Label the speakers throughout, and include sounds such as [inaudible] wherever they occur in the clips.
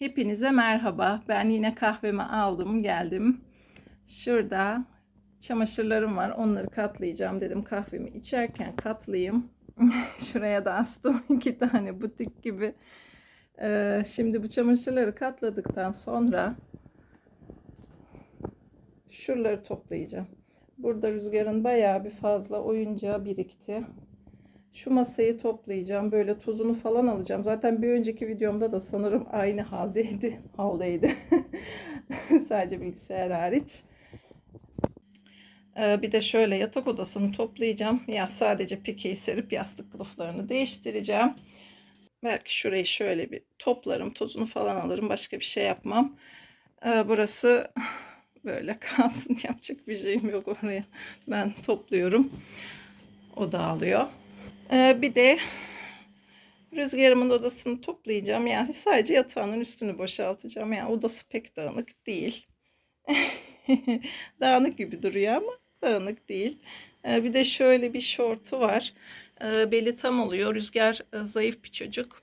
Speaker 1: Hepinize merhaba. Ben yine kahvemi aldım, geldim. Şurada çamaşırlarım var. Onları katlayacağım dedim. Kahvemi içerken katlayayım. [laughs] Şuraya da astım [laughs] iki tane butik gibi. Ee, şimdi bu çamaşırları katladıktan sonra şuraları toplayacağım. Burada rüzgarın bayağı bir fazla oyuncağı birikti. Şu masayı toplayacağım. Böyle tozunu falan alacağım. Zaten bir önceki videomda da sanırım aynı haldeydi. [laughs] Haldeydi. [laughs] Sadece bilgisayar hariç. Ee, bir de şöyle yatak odasını toplayacağım. Ya sadece pikeyi serip yastık kılıflarını değiştireceğim. Belki şurayı şöyle bir toplarım. Tozunu falan alırım. Başka bir şey yapmam. Ee, burası [laughs] böyle kalsın. Yapacak bir şeyim yok oraya. Ben topluyorum. O dağılıyor. Ee, bir de rüzgarımın odasını toplayacağım. Yani sadece yatağının üstünü boşaltacağım. Yani odası pek dağınık değil. [laughs] dağınık gibi duruyor ama dağınık değil. Ee, bir de şöyle bir şortu var. Ee, beli tam oluyor. Rüzgar e, zayıf bir çocuk.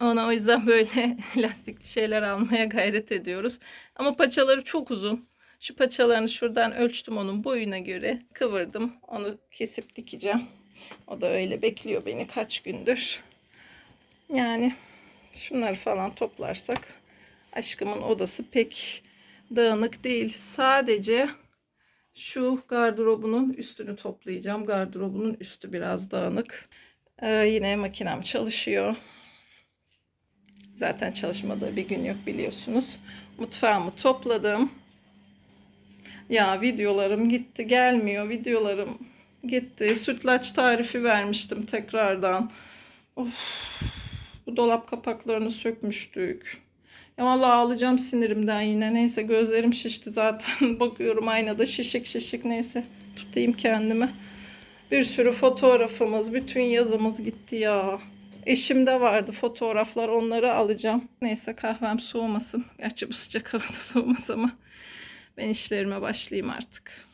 Speaker 1: Ona o yüzden böyle [laughs] lastikli şeyler almaya gayret ediyoruz. Ama paçaları çok uzun. Şu paçalarını şuradan ölçtüm onun boyuna göre. Kıvırdım. Onu kesip dikeceğim. O da öyle bekliyor beni kaç gündür. Yani şunları falan toplarsak aşkımın odası pek dağınık değil. Sadece şu gardırobunun üstünü toplayacağım. Gardırobunun üstü biraz dağınık. Ee, yine makinem çalışıyor. Zaten çalışmadığı bir gün yok biliyorsunuz. Mutfağımı topladım. Ya videolarım gitti gelmiyor. Videolarım gitti. Sütlaç tarifi vermiştim tekrardan. Of, bu dolap kapaklarını sökmüştük. Ya vallahi ağlayacağım sinirimden yine. Neyse gözlerim şişti zaten. [laughs] Bakıyorum aynada şişik şişik neyse. Tutayım kendimi. Bir sürü fotoğrafımız, bütün yazımız gitti ya. Eşimde vardı fotoğraflar onları alacağım. Neyse kahvem soğumasın. Gerçi bu sıcak havada soğumaz ama ben işlerime başlayayım artık.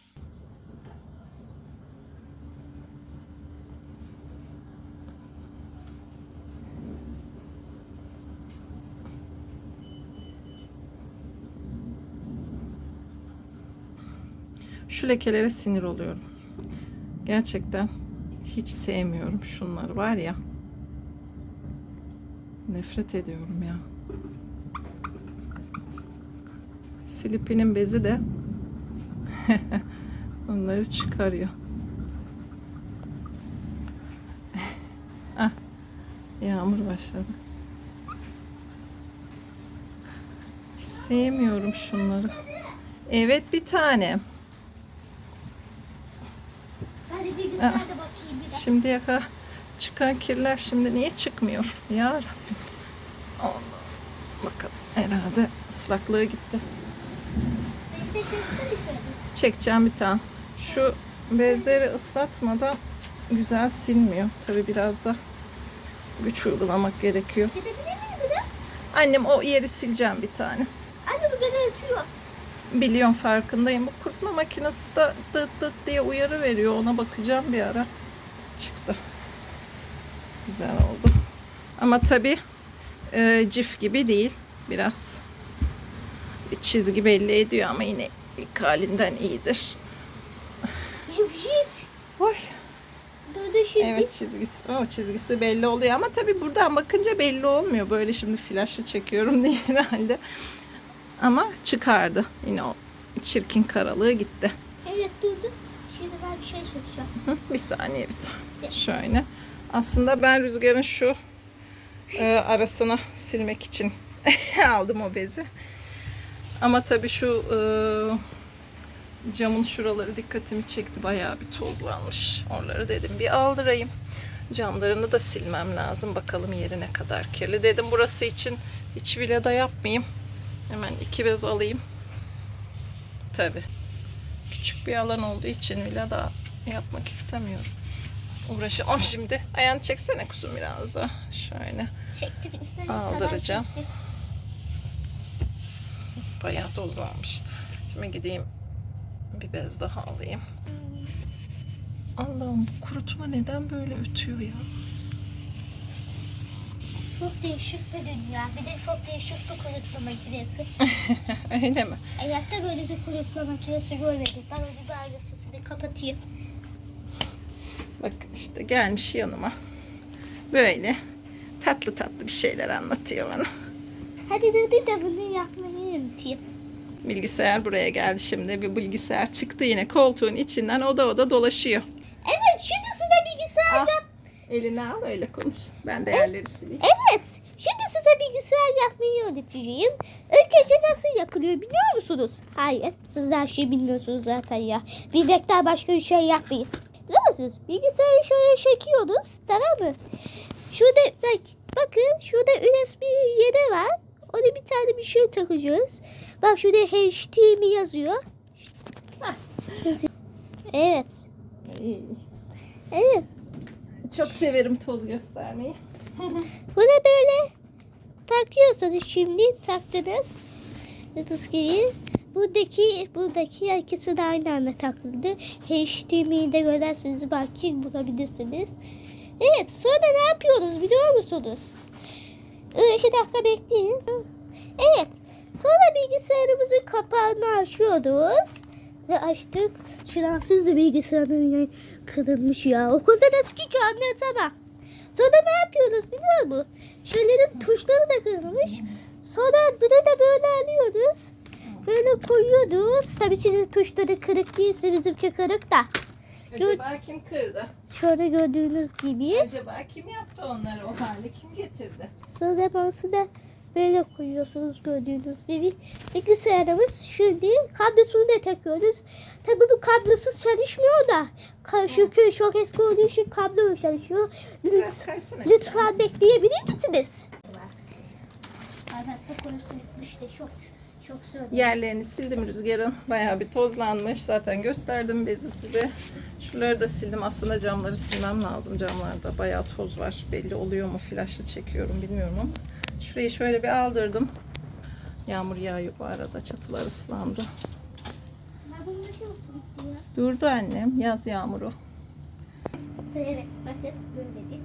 Speaker 1: Şu lekelere sinir oluyorum. Gerçekten hiç sevmiyorum şunları var ya. Nefret ediyorum ya. Silipinin bezi de [laughs] onları çıkarıyor. [laughs] ah, yağmur başladı. Hiç sevmiyorum şunları. Evet bir tane.
Speaker 2: Ben de bilgisayarda bakayım biraz.
Speaker 1: Şimdiye kadar çıkan kirler şimdi niye çıkmıyor? Ya Rabbim. Allah. Bakın herhalde ıslaklığı gitti. Çekeceğim bir tane. Şu bezleri ıslatmadan güzel silmiyor. Tabi biraz da güç uygulamak gerekiyor. Annem o yeri sileceğim bir tane.
Speaker 2: Anne bu gene ötüyor.
Speaker 1: Biliyorum farkındayım. Bu kurutma makinesi de dıt dıt diye uyarı veriyor. Ona bakacağım bir ara. Çıktı. Güzel oldu. Ama tabi cif gibi değil. Biraz bir çizgi belli ediyor ama yine ilk halinden iyidir.
Speaker 2: Jip jip.
Speaker 1: Oy. Evet çizgisi, o çizgisi belli oluyor ama tabi buradan bakınca belli olmuyor. Böyle şimdi flaşlı çekiyorum [laughs] diye herhalde. Ama çıkardı. Yine o çirkin karalığı gitti.
Speaker 2: Evet durdu. Şimdi ben bir şey söyleyeceğim.
Speaker 1: Hı, bir saniye bir tane. Şöyle. Aslında ben rüzgarın şu e, arasını silmek için [laughs] aldım o bezi. Ama tabii şu e, camın şuraları dikkatimi çekti. Bayağı bir tozlanmış. Oraları dedim bir aldırayım. Camlarını da silmem lazım. Bakalım yeri ne kadar kirli. Dedim burası için hiç vilada yapmayayım. Hemen iki bez alayım. Tabii. Küçük bir alan olduğu için villada yapmak istemiyorum. Uğraşamam şimdi. Ayağını çeksene kuzum biraz da. Şöyle.
Speaker 2: Çektim istediğim
Speaker 1: Aldıracağım. Bayağı tozlanmış. Şimdi gideyim bir bez daha alayım. Allah'ım bu kurutma neden böyle ötüyor ya?
Speaker 2: Çok değişik bir dünya. Bir de çok değişik bir kurutma makinesi. [laughs]
Speaker 1: Öyle mi?
Speaker 2: Hayatta böyle bir kurutma makinesi görmedim. Ben onu bir sesini kapatayım.
Speaker 1: Bak işte gelmiş yanıma. Böyle tatlı tatlı bir şeyler anlatıyor bana.
Speaker 2: Hadi dedi de bunu yapmayı unutayım.
Speaker 1: Bilgisayar buraya geldi şimdi. Bir bilgisayar çıktı yine koltuğun içinden oda oda dolaşıyor.
Speaker 2: Evet şimdi size bilgisayar
Speaker 1: Al.
Speaker 2: yap.
Speaker 1: Elini al öyle konuş. Ben de yerleri sileyim.
Speaker 2: Evet. Şimdi size bilgisayar yapmayı öğreteceğim. İlk önce nasıl yapılıyor biliyor musunuz? Hayır. Siz de her şeyi bilmiyorsunuz zaten ya. Bilmekten başka bir şey yapmayın. Musunuz? Bilgisayarı şöyle çekiyoruz. Tamam mı? Şurada bak. Bakın şurada USB yeri var. Ona bir tane bir şey takacağız. Bak şurada HDMI yazıyor. [laughs] Evet. Evet.
Speaker 1: Çok severim toz göstermeyi. [laughs]
Speaker 2: Buna böyle takıyorsanız şimdi taktınız. Gibi. Buradaki, buradaki ikisi de aynı anda takıldı. HDMI'de görerseniz belki bulabilirsiniz. Evet sonra ne yapıyoruz biliyor musunuz? Ee, iki dakika bekleyin. Evet. Sonra bilgisayarımızın kapağını açıyoruz. Ve açtık. Şuradan siz de bilgisayarın ya- kırılmış ya. Okulda nasıl ki anlatamam. Sonra ne yapıyoruz biliyor musun? Şeylerin tuşları da kırılmış. Sonra bunu da böyle alıyoruz. Böyle koyuyoruz. Tabii sizin tuşları kırık değilse bizimki kırık da.
Speaker 1: Acaba kim kırdı?
Speaker 2: Şöyle gördüğünüz gibi.
Speaker 1: Acaba kim yaptı onları o hale? Kim getirdi?
Speaker 2: Sonra bansı da böyle koyuyorsunuz gördüğünüz gibi. Bilgisayarımız şimdi kablosunu da takıyoruz. Tabii bu kablosuz çalışmıyor da. Ka- Çünkü çok eski olduğu için kablo çalışıyor.
Speaker 1: Biraz
Speaker 2: Lütfen, bekleyebilir misiniz? Hayatta konusu bitmiş de çok çok zor.
Speaker 1: Yerlerini sildim rüzgarın. Bayağı bir tozlanmış. Zaten gösterdim bezi size. Şuraları da sildim. Aslında camları silmem lazım. Camlarda bayağı toz var. Belli oluyor mu? Flaşla çekiyorum bilmiyorum ama. Şurayı şöyle bir aldırdım. Yağmur yağıyor bu arada. Çatılar ıslandı.
Speaker 2: Bunu?
Speaker 1: Durdu annem. Yaz yağmuru.
Speaker 2: Evet bakın böyle dedik.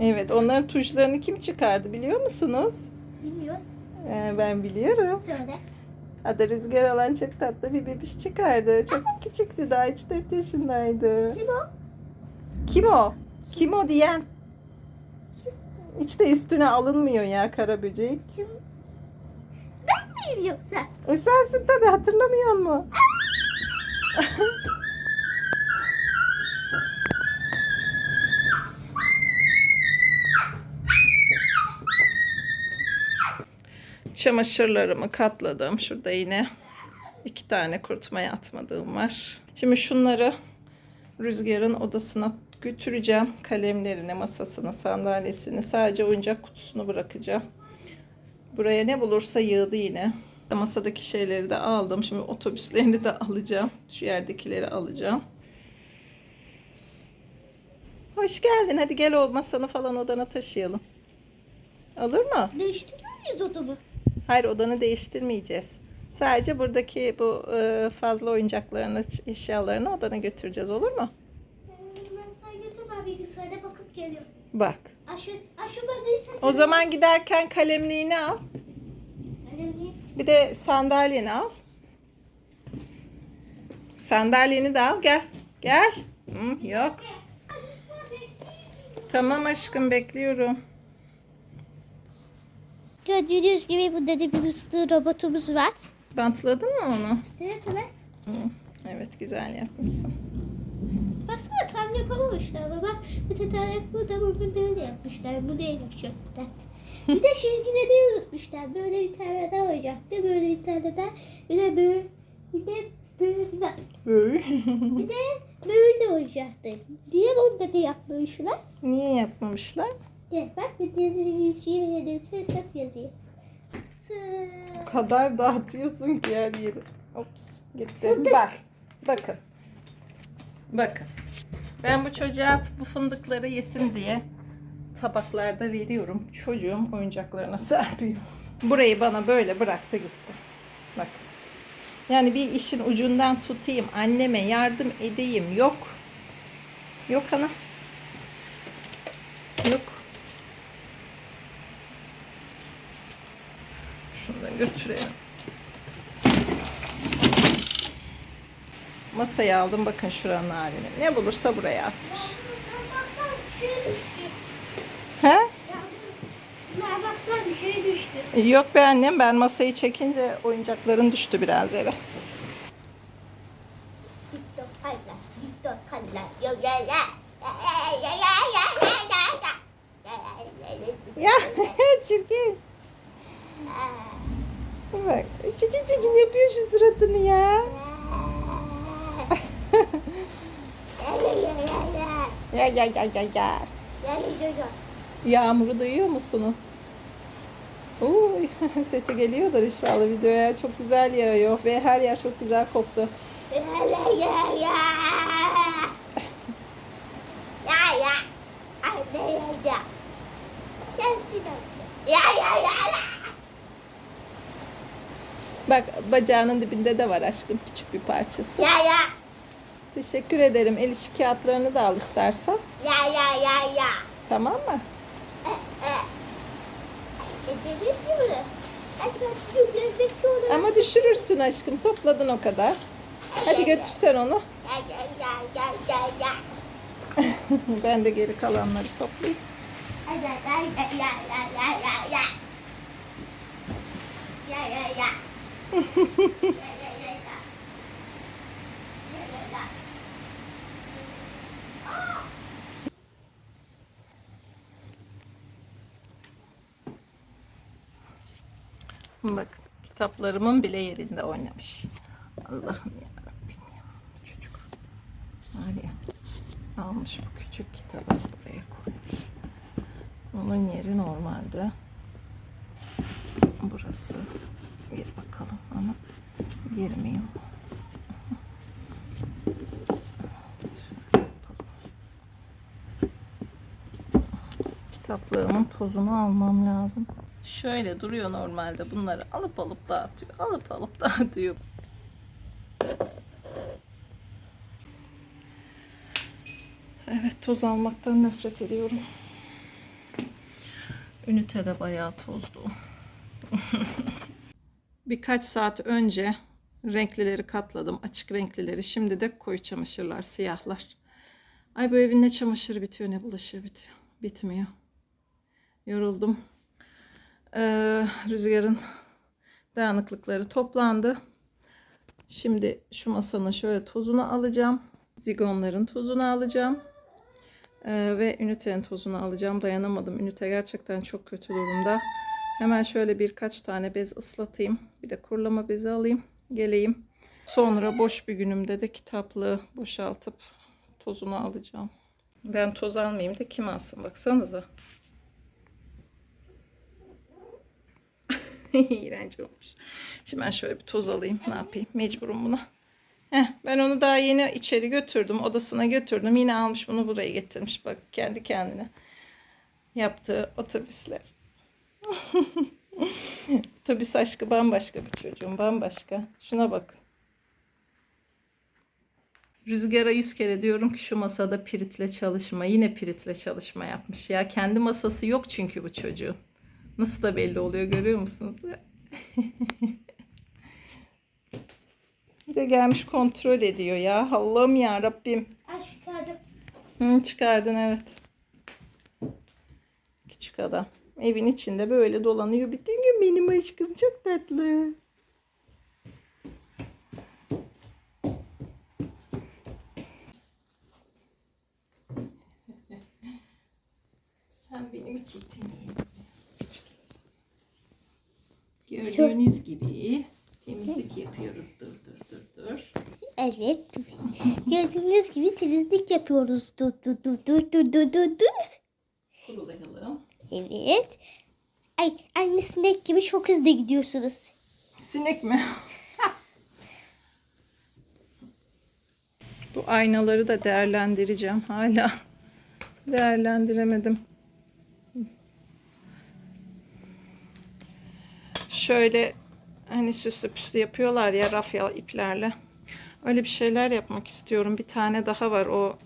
Speaker 1: Evet onların tuşlarını kim çıkardı biliyor musunuz?
Speaker 2: Bilmiyoruz.
Speaker 1: Ee, ben biliyorum.
Speaker 2: Söyle.
Speaker 1: Adı Rüzgar alan çok tatlı bir bebiş çıkardı. Çok küçüktü daha 3-4 yaşındaydı.
Speaker 2: Kim o?
Speaker 1: Kim o? Kim o diyen? Hiç de üstüne alınmıyor ya kara böcek.
Speaker 2: Kim? Ben miyim yoksa?
Speaker 1: E sensin tabi hatırlamıyor musun? [laughs] Çamaşırlarımı katladım. Şurada yine iki tane kurutmaya atmadığım var. Şimdi şunları Rüzgar'ın odasına götüreceğim. Kalemlerini, masasını, sandalyesini, sadece oyuncak kutusunu bırakacağım. Buraya ne bulursa yığdı yine. Masadaki şeyleri de aldım. Şimdi otobüslerini de alacağım. Şu yerdekileri alacağım. Hoş geldin. Hadi gel o masanı falan odana taşıyalım. Olur mu?
Speaker 2: Değiştiriyor muyuz odamı?
Speaker 1: Hayır odanı değiştirmeyeceğiz. Sadece buradaki bu e, fazla oyuncaklarını, eşyalarını odana götüreceğiz. Olur mu?
Speaker 2: Ben sana götür ben bilgisayara bakıp geliyorum.
Speaker 1: Bak.
Speaker 2: Aşı, aşı
Speaker 1: O zaman giderken kalemliğini al. Bir de sandalyeni al. Sandalyeni de al. Gel. Gel. Hı, yok. Tamam aşkım bekliyorum.
Speaker 2: Gördüğünüz gibi burada da bir ıslığı robotumuz var.
Speaker 1: Bantladın mı onu?
Speaker 2: Evet evet.
Speaker 1: Hı, Evet güzel yapmışsın.
Speaker 2: Baksana tam yapamamışlar ama bak bir tane burada bunu böyle yapmışlar. Bu değil yapacaklar. bir de çizgileri unutmuşlar. Böyle bir tane daha olacaktı. Böyle bir tane daha. Bir de böyle. Bir de böyle. Bak. Bir de böyle olacaktı. Diye onu da yapmışlar.
Speaker 1: Niye yapmamışlar?
Speaker 2: Gel bak bir yazılı bir şey ve de sat yazıyor.
Speaker 1: O kadar dağıtıyorsun ki her yeri. Ops gitti. Bak. Bakın. Bakın. Ben bu çocuğa bu fındıkları yesin diye tabaklarda veriyorum. Çocuğum oyuncaklarına serpiyor. Burayı bana böyle bıraktı gitti. Bakın. Yani bir işin ucundan tutayım, anneme yardım edeyim. Yok. Yok ana. Yok. Şunu da götürelim. Masaya aldım bakın şuranın halini. Ne bulursa buraya atmış. He?
Speaker 2: Şey düştü.
Speaker 1: Yok be annem ben masayı çekince oyuncakların düştü biraz yere.
Speaker 2: TikTok kalla, TikTok kalla. Yo ya ya. Ya ya ya ya ya ya ya.
Speaker 1: Ya çirkin. Bak çirkin çirkin yapıyor şu suratını ya. Ya ya ya ya ya. Yağmuru duyuyor musunuz? Uy, [laughs] sesi geliyordur inşallah videoya. Çok güzel yağıyor ve her yer çok güzel koktu. Bak bacağının dibinde de var aşkım küçük bir parçası.
Speaker 2: Ya ya
Speaker 1: Teşekkür ederim. El işi kağıtlarını da al istersen.
Speaker 2: ya ya ya ya.
Speaker 1: Tamam mı?
Speaker 2: Hadi ben şu gözlükçü olayım.
Speaker 1: Ama düşürürsün aşkım. Topladın o kadar. Hadi götürsen onu.
Speaker 2: Ya ya ya ya ya ya.
Speaker 1: Ben de geri kalanları toplayayım. Bak kitaplarımın bile yerinde oynamış. Allah'ım ya Rabbim ya. Çocuk. Var ya. Almış bu küçük kitabı buraya koymuş. Onun yeri normalde. Burası. Bir bakalım ama girmiyor. Kitaplarımın tozunu almam lazım. Şöyle duruyor normalde. Bunları alıp alıp dağıtıyor. Alıp alıp [laughs] dağıtıyor. Evet toz almaktan nefret ediyorum. Ünite de bayağı tozlu. [laughs] Birkaç saat önce renklileri katladım. Açık renklileri. Şimdi de koyu çamaşırlar, siyahlar. Ay bu evin ne çamaşırı bitiyor ne bulaşığı bitiyor. Bitmiyor. Yoruldum. Ee, rüzgarın dağınıklıkları toplandı. Şimdi şu masanın şöyle tozunu alacağım. Zigonların tozunu alacağım. Ee, ve ünitenin tozunu alacağım. Dayanamadım. Ünite gerçekten çok kötü durumda. Hemen şöyle birkaç tane bez ıslatayım. Bir de kurulama bezi alayım. Geleyim. Sonra boş bir günümde de kitaplığı boşaltıp tozunu alacağım. Ben toz almayayım da kim alsın baksanıza. [laughs] İğrenç olmuş. Şimdi ben şöyle bir toz alayım. Ne yapayım? Mecburum buna. Heh, ben onu daha yeni içeri götürdüm. Odasına götürdüm. Yine almış bunu buraya getirmiş. Bak kendi kendine yaptığı otobüsler. [laughs] Otobüs aşkı bambaşka bir çocuğum. Bambaşka. Şuna bakın. Rüzgara yüz kere diyorum ki şu masada piritle çalışma. Yine piritle çalışma yapmış. Ya kendi masası yok çünkü bu çocuğun. Nasıl da belli oluyor görüyor musunuz? Bir de gelmiş kontrol ediyor ya. Allah'ım ya Rabbim.
Speaker 2: Aşkım.
Speaker 1: Hı, çıkardın evet. Küçük adam. Evin içinde böyle dolanıyor. Bütün gün benim aşkım çok tatlı. Sen benim için Küçük Gördüğünüz gibi temizlik yapıyoruz. Dur dur dur dur.
Speaker 2: Evet. Gördüğünüz gibi temizlik yapıyoruz. Dur dur dur dur dur dur dur dur.
Speaker 1: Kurulayalım.
Speaker 2: Evet. Ay aynı sinek gibi çok hızlı gidiyorsunuz.
Speaker 1: Sinek mi? [laughs] Bu aynaları da değerlendireceğim. Hala değerlendiremedim. Şöyle hani süslü püslü yapıyorlar ya rafya iplerle. Öyle bir şeyler yapmak istiyorum. Bir tane daha var o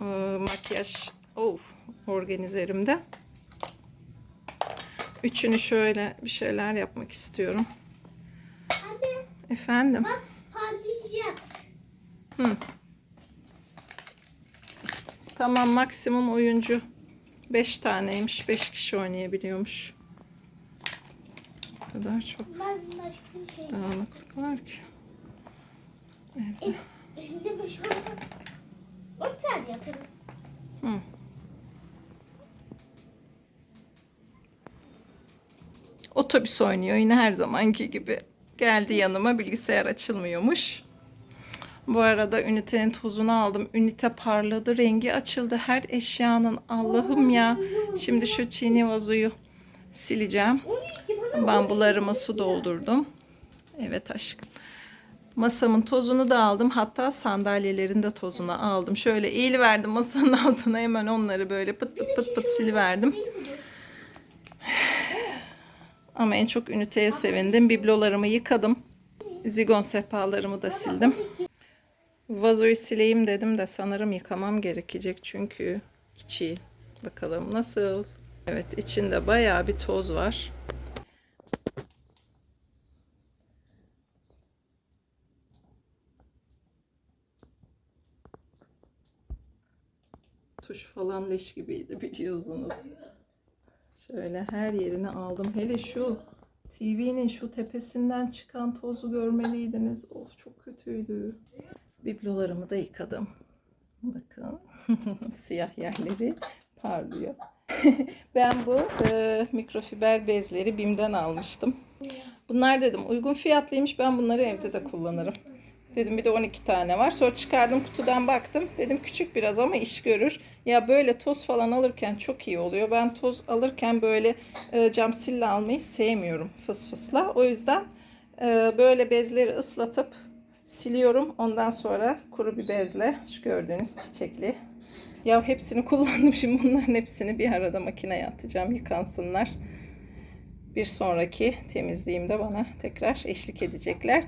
Speaker 1: e, makyaj oh, organizerimde. Üçünü şöyle bir şeyler yapmak istiyorum.
Speaker 2: Anne
Speaker 1: Efendim.
Speaker 2: bak parlayacağız.
Speaker 1: Hı. Tamam maksimum oyuncu 5 taneymiş. 5 kişi oynayabiliyormuş. Kadar çok
Speaker 2: Ben başka bir şey.
Speaker 1: dağınıklık var ki. Evde.
Speaker 2: Elimde bir şey olmaz. O tane yapalım.
Speaker 1: Hı. Otobüs oynuyor yine her zamanki gibi. Geldi yanıma bilgisayar açılmıyormuş. Bu arada ünitenin tozunu aldım. Ünite parladı, rengi açıldı. Her eşyanın Allah'ım ya. Şimdi şu çiğni vazoyu sileceğim.
Speaker 2: 12 bana
Speaker 1: Bambularıma su doldurdum. Evet aşkım. Masamın tozunu da aldım. Hatta sandalyelerin de tozunu aldım. Şöyle eğiliverdim masanın [laughs] altına hemen onları böyle pıt pıt pıt pıt siliverdim. Ama en çok üniteye sevindim. Biblolarımı yıkadım. Zigon sehpalarımı da sildim. Vazoyu sileyim dedim de sanırım yıkamam gerekecek çünkü içi bakalım nasıl. Evet içinde bayağı bir toz var. Tuş falan leş gibiydi biliyorsunuz. Şöyle her yerini aldım. Hele şu TV'nin şu tepesinden çıkan tozu görmeliydiniz. Of çok kötüydü. Biblolarımı da yıkadım. Bakın [laughs] siyah yerleri parlıyor. [laughs] ben bu e, mikrofiber bezleri BİM'den almıştım. Bunlar dedim uygun fiyatlıymış. Ben bunları evde de kullanırım. Dedim bir de 12 tane var. Sonra çıkardım kutudan baktım. Dedim küçük biraz ama iş görür. Ya böyle toz falan alırken çok iyi oluyor. Ben toz alırken böyle e, cam sille almayı sevmiyorum fıs fısla. O yüzden e, böyle bezleri ıslatıp siliyorum. Ondan sonra kuru bir bezle şu gördüğünüz çiçekli. Ya hepsini kullandım. [laughs] Şimdi bunların hepsini bir arada makineye atacağım. Yıkansınlar. Bir sonraki temizliğimde bana tekrar eşlik edecekler.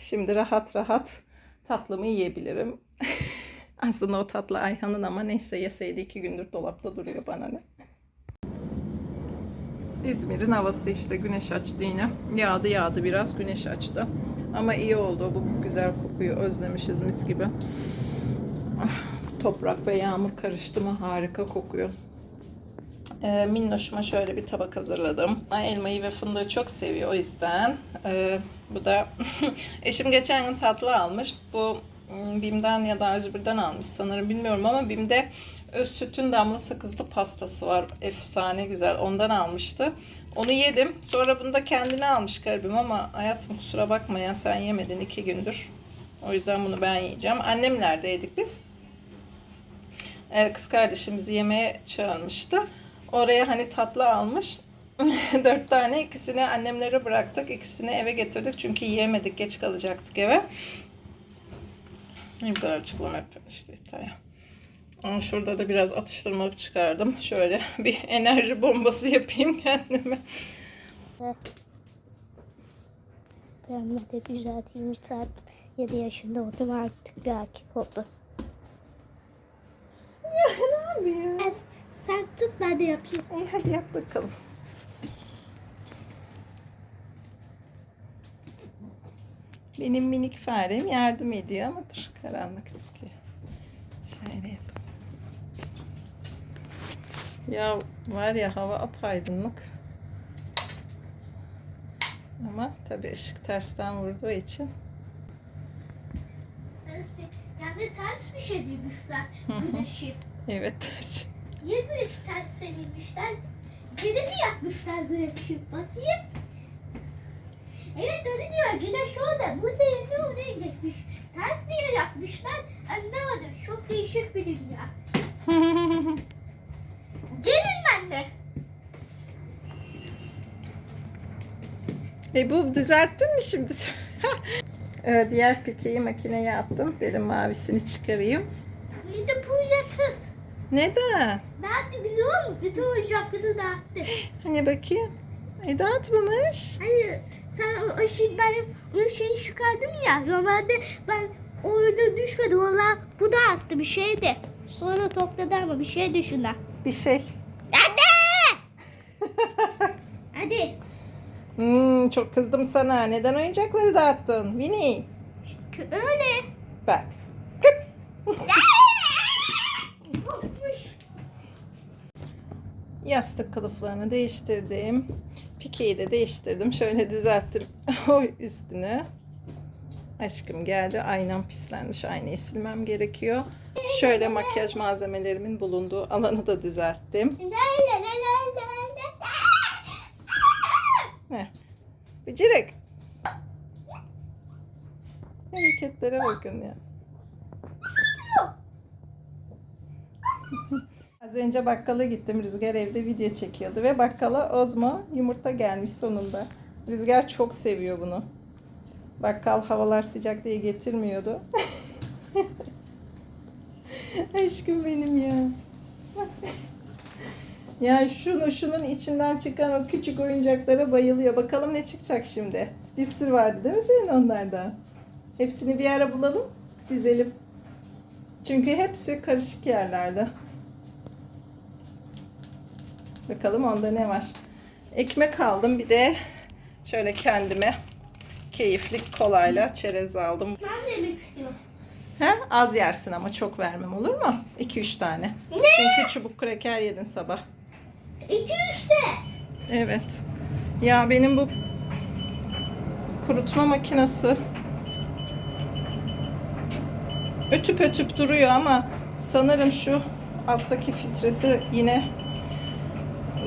Speaker 1: Şimdi rahat rahat tatlımı yiyebilirim. [laughs] Aslında o tatlı Ayhan'ın ama neyse yeseydi iki gündür dolapta duruyor bana ne. İzmir'in havası işte güneş açtı yine. Yağdı yağdı biraz güneş açtı. Ama iyi oldu bu güzel kokuyu özlemişiz mis gibi. Ah, Toprak ve yağmur karıştı mı harika kokuyor. Ee, minnoşuma şöyle bir tabak hazırladım. Elmayı ve fındığı çok seviyor o yüzden. Ee, bu da [laughs] eşim geçen gün tatlı almış. Bu mm, Bim'den ya da Özbir'den almış sanırım bilmiyorum ama Bim'de öz sütün damla sakızlı pastası var. Efsane güzel. Ondan almıştı. Onu yedim. Sonra bunu da kendine almış garibim ama hayatım kusura bakma ya sen yemedin iki gündür. O yüzden bunu ben yiyeceğim. Annemlerdeydik biz. Ee, kız kardeşimizi yemeğe çağırmıştı. Oraya hani tatlı almış. [laughs] Dört tane ikisini annemlere bıraktık. ikisini eve getirdik. Çünkü yiyemedik. Geç kalacaktık eve. Ne kadar açıklam hep işte İtalya. Şurada da biraz atıştırmalık çıkardım. Şöyle [laughs] bir enerji bombası yapayım kendime.
Speaker 2: Ben de düzelteyim. Saat 7 yaşında oldum artık bir erkek oldu. [laughs]
Speaker 1: ne yapayım?
Speaker 2: Es, sen tut ben de yapayım.
Speaker 1: İyi hadi yap bakalım. Benim minik farem yardım ediyor ama dur karanlık çıkıyor. Şöyle yapalım. Ya var ya hava apaydınlık. Ama tabii ışık tersten vurduğu için.
Speaker 2: Yani ters bir şey demişler [laughs] güneşi.
Speaker 1: Evet ters.
Speaker 2: Niye güneşi ters çevirmişler? Geri mi yapmışlar güneşi? Bakayım. Evet öyle diyor. Güneş orada. Bu yerine oraya geçmiş. Ters niye yapmışlar? Anlamadım. Çok değişik bir dünya. [laughs] Gelin ben de.
Speaker 1: E bu düzelttin mi şimdi? [laughs] Ee, Diğer pikeyi makineye attım. Dedim mavisini çıkarayım.
Speaker 2: Bir de bu kız.
Speaker 1: Neden?
Speaker 2: Dağıttı biliyor musun? Bütün oyuncakları dağıttı.
Speaker 1: Hani bakayım. E dağıtmamış.
Speaker 2: Hayır. Sen o, o şey benim o şeyi çıkardım ya. Normalde ben oyuna düşmedi. Valla bu da attı bir şeydi. Sonra topladı ama bir şey düşündü.
Speaker 1: Bir şey.
Speaker 2: Anne!
Speaker 1: Bakalım [laughs] çok kızdım sana. Neden oyuncakları dağıttın? Winnie.
Speaker 2: Öyle.
Speaker 1: Bak. Yastık kılıflarını değiştirdim. Pikeyi de değiştirdim. Şöyle düzelttim. [laughs] Oy üstüne. Aşkım geldi. Aynam pislenmiş. Aynayı silmem gerekiyor. Şöyle makyaj malzemelerimin bulunduğu alanı da düzelttim. Heh. Bıcırık. Hareketlere bakın ya. [laughs] Az önce bakkala gittim. Rüzgar evde video çekiyordu ve bakkala Ozmo yumurta gelmiş sonunda. Rüzgar çok seviyor bunu. Bakkal havalar sıcak diye getirmiyordu. [laughs] Aşkım benim ya. [laughs] Ya şunu şunun içinden çıkan o küçük oyuncaklara bayılıyor. Bakalım ne çıkacak şimdi. Bir sürü vardı değil mi senin onlardan? Hepsini bir ara bulalım, dizelim. Çünkü hepsi karışık yerlerde. Bakalım onda ne var. Ekmek aldım bir de şöyle kendime keyifli kolayla çerez aldım.
Speaker 2: Ben de yemek istiyorum.
Speaker 1: He? Az yersin ama çok vermem olur mu? 2-3 tane.
Speaker 2: Ne?
Speaker 1: Çünkü çubuk kraker yedin sabah.
Speaker 2: İki üç de.
Speaker 1: Evet. Ya benim bu kurutma makinesi ötüp ötüp duruyor ama sanırım şu alttaki filtresi yine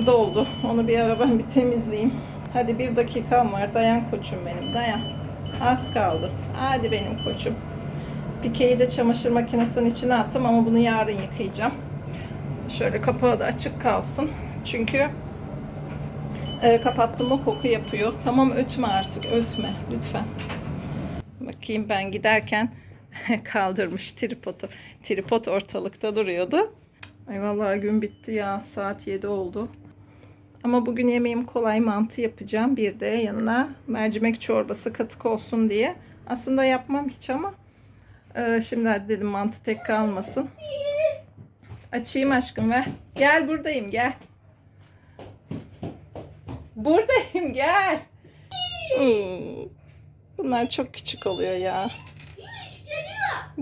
Speaker 1: doldu. Onu bir ara ben bir temizleyeyim. Hadi bir dakikam var. Dayan koçum benim. Dayan. Az kaldı. Hadi benim koçum. Pikeyi de çamaşır makinesinin içine attım ama bunu yarın yıkayacağım. Şöyle kapağı da açık kalsın. Çünkü e, kapattım mı koku yapıyor. Tamam ötme artık ötme lütfen. Bakayım ben giderken [laughs] kaldırmış tripodu. Tripod ortalıkta duruyordu. Ay vallahi gün bitti ya. Saat 7 oldu. Ama bugün yemeğim kolay mantı yapacağım. Bir de yanına mercimek çorbası katık olsun diye. Aslında yapmam hiç ama e, şimdi hadi dedim mantı tek kalmasın. Açayım aşkım ver. Gel buradayım gel. Buradayım gel. Bunlar çok küçük oluyor ya.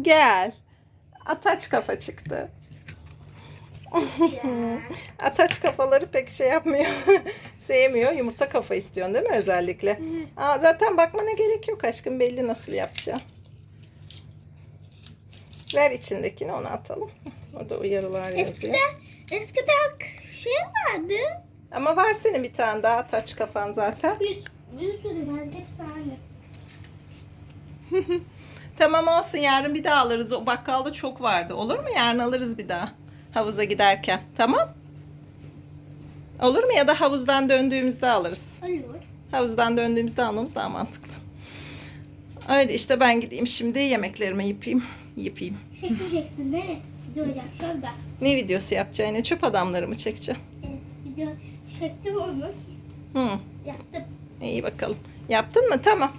Speaker 1: Gel. Ataç kafa çıktı. [laughs] Ataç kafaları pek şey yapmıyor. [laughs] Sevmiyor. Yumurta kafa istiyorsun değil mi özellikle? Aa, zaten bakmana gerek yok aşkım. Belli nasıl yapacağım. Ver içindekini onu atalım. Orada uyarılar yazıyor.
Speaker 2: Eskiden, eskiden şey vardı.
Speaker 1: Ama var senin bir tane daha ataç kafan zaten.
Speaker 2: Bir, bir sürü var. Hepsi aynı.
Speaker 1: Tamam olsun yarın bir daha alırız. O bakkalda çok vardı. Olur mu? Yarın alırız bir daha. Havuza giderken. Tamam? Olur mu? Ya da havuzdan döndüğümüzde alırız.
Speaker 2: Olur.
Speaker 1: Havuzdan döndüğümüzde almamız daha mantıklı. Öyle işte ben gideyim şimdi yemeklerimi yapayım. Yapayım.
Speaker 2: Çekmeyeceksin değil mi? Video yapacağım da.
Speaker 1: Ne videosu yapacağını çöp adamları mı çekeceğim?
Speaker 2: Evet, video çektim onu.
Speaker 1: Hı,
Speaker 2: Yaptım.
Speaker 1: iyi bakalım. Yaptın mı? Tamam.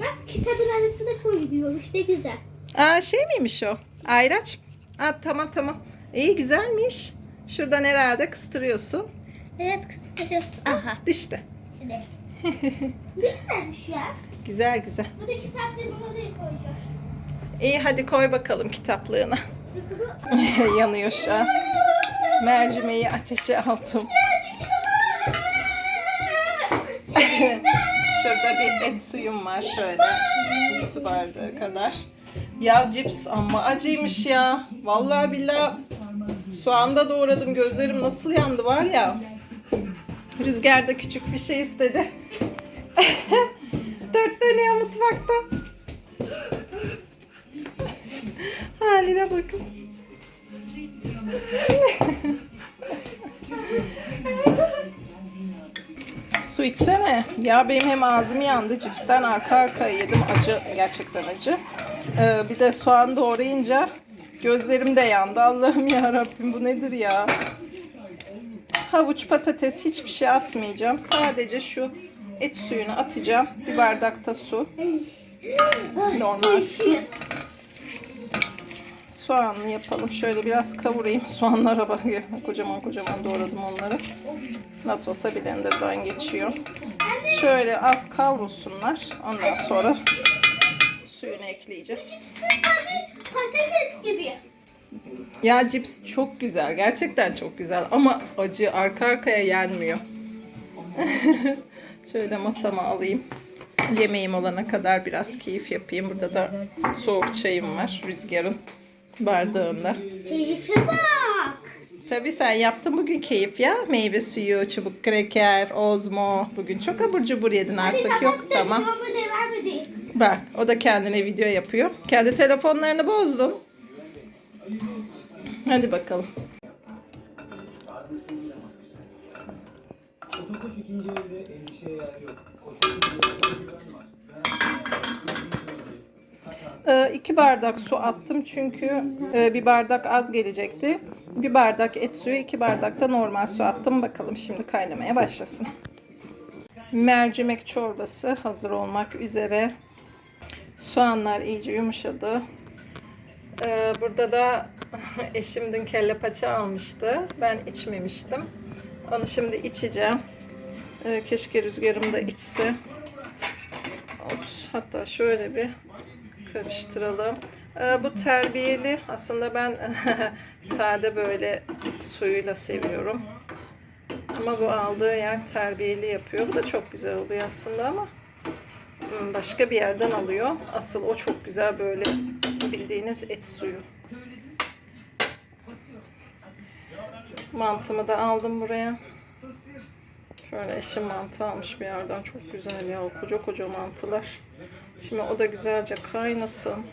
Speaker 2: Bak kitabın arasına koyuyormuş. Ne güzel.
Speaker 1: Aa şey miymiş o? Ayraç. Aa, tamam tamam. İyi güzelmiş. Şuradan herhalde kıstırıyorsun.
Speaker 2: Evet kısacağız.
Speaker 1: Aha düştü.
Speaker 2: Evet. [laughs] ne güzelmiş ya.
Speaker 1: Güzel güzel.
Speaker 2: Bu da kitaplarımı oraya koyacağım.
Speaker 1: İyi hadi koy bakalım kitaplığına. [laughs] Yanıyor şu an. Mercimeği ateşe aldım. [laughs] Şurada bir et suyum var şöyle. Bir su bardağı kadar. Ya cips amma acıymış ya. Vallahi billahi soğanda doğradım. Gözlerim nasıl yandı var ya. Rüzgar da küçük bir şey istedi. [laughs] Dört dönüyor mutfakta. Haline bakın. [laughs] Su içsene. Ya benim hem ağzım yandı cipsten arka arkaya yedim. Acı gerçekten acı. Ee, bir de soğan doğrayınca gözlerim de yandı. Allah'ım ya Rabbim bu nedir ya? Havuç, patates hiçbir şey atmayacağım. Sadece şu et suyunu atacağım. Bir bardakta su. Normal su. soğanlı yapalım. Şöyle biraz kavurayım. Soğanlara bak. Kocaman kocaman doğradım onları. Nasıl olsa blenderdan geçiyor. Şöyle az kavrulsunlar. Ondan sonra suyunu ekleyeceğim.
Speaker 2: Patates gibi.
Speaker 1: Ya cips çok güzel. Gerçekten çok güzel. Ama acı arka arkaya yenmiyor. [laughs] Şöyle masama alayım. Yemeğim olana kadar biraz keyif yapayım. Burada da soğuk çayım var. Rüzgarın bardağında.
Speaker 2: Keyfe bak.
Speaker 1: Tabii sen yaptın bugün keyif ya. Meyve suyu, çubuk kreker, ozmo. Bugün çok abur cubur yedin artık. Yok tamam. Bak o da kendine video yapıyor. Kendi telefonlarını bozdun. Hadi bakalım. Ee, iki bardak su attım çünkü e, bir bardak az gelecekti. Bir bardak et suyu, iki bardak da normal su attım. Bakalım şimdi kaynamaya başlasın. Mercimek çorbası hazır olmak üzere. Soğanlar iyice yumuşadı. Ee, burada da [laughs] eşim dün kelle paça almıştı. Ben içmemiştim. Onu şimdi içeceğim. Ee, keşke rüzgarım da içse. Ops, hatta şöyle bir karıştıralım. Ee, bu terbiyeli. Aslında ben [laughs] sade böyle suyuyla seviyorum. Ama bu aldığı yer terbiyeli yapıyor. Bu da çok güzel oluyor aslında ama başka bir yerden alıyor. Asıl o çok güzel böyle bildiğiniz et suyu. Mantımı da aldım buraya. Şöyle eşim mantı almış bir yerden. Çok güzel ya. Koca koca mantılar. Şimdi o da güzelce kaynasın.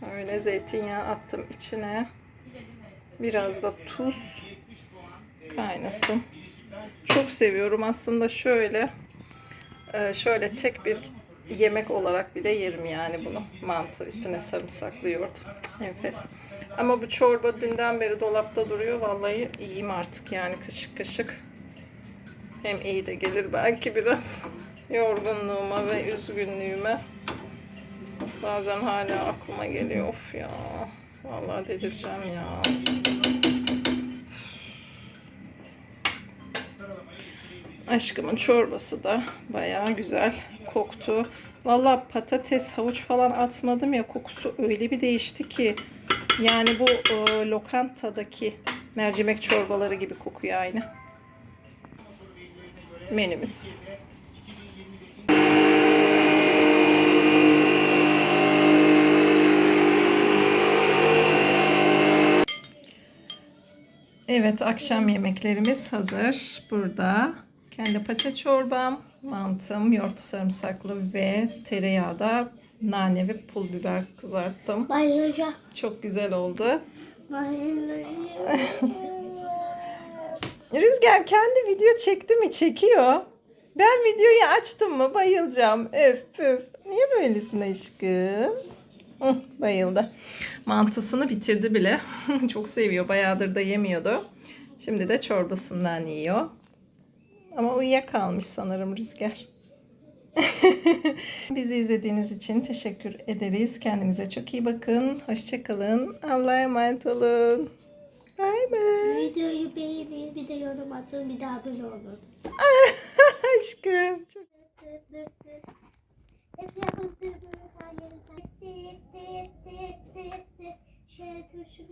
Speaker 1: Şöyle zeytinyağı attım içine. Biraz da tuz kaynasın. Çok seviyorum aslında şöyle e, şöyle tek bir yemek olarak bile yerim yani bunu. Mantı üstüne sarımsaklı yoğurt. Enfes. Ama bu çorba dünden beri dolapta duruyor. Vallahi iyiyim artık yani kaşık kaşık. Hem iyi de gelir belki biraz yorgunluğuma ve üzgünlüğüme. Bazen hala aklıma geliyor. Of ya. Vallahi delireceğim ya. Aşkımın çorbası da bayağı güzel koktu. Vallahi patates, havuç falan atmadım ya kokusu öyle bir değişti ki. Yani bu e, lokantadaki mercimek çorbaları gibi kokuyor aynı. Menümüz. Evet, akşam yemeklerimiz hazır. Burada kelle paça çorbam, mantım, yoğurt sarımsaklı ve tereyağda nane ve pul biber kızarttım.
Speaker 2: Bayılacağım.
Speaker 1: Çok güzel oldu.
Speaker 2: Bayılacağım.
Speaker 1: Rüzgar kendi video çekti mi? Çekiyor. Ben videoyu açtım mı bayılacağım. Öf püf. Niye böylesin aşkım? Hı, bayıldı. Mantısını bitirdi bile. [laughs] Çok seviyor. Bayağıdır da yemiyordu. Şimdi de çorbasından yiyor. Ama uyuyakalmış sanırım Rüzgar. Bizi izlediğiniz için teşekkür ederiz. Kendinize çok iyi bakın. Hoşçakalın. Allah'a emanet olun. Bay bay.
Speaker 2: Videoyu beğenin, bir de yorum atın, bir de abone olun.
Speaker 1: Aşkım. Çok
Speaker 2: Hepsi yapıldı. Hayır. Şöyle turşu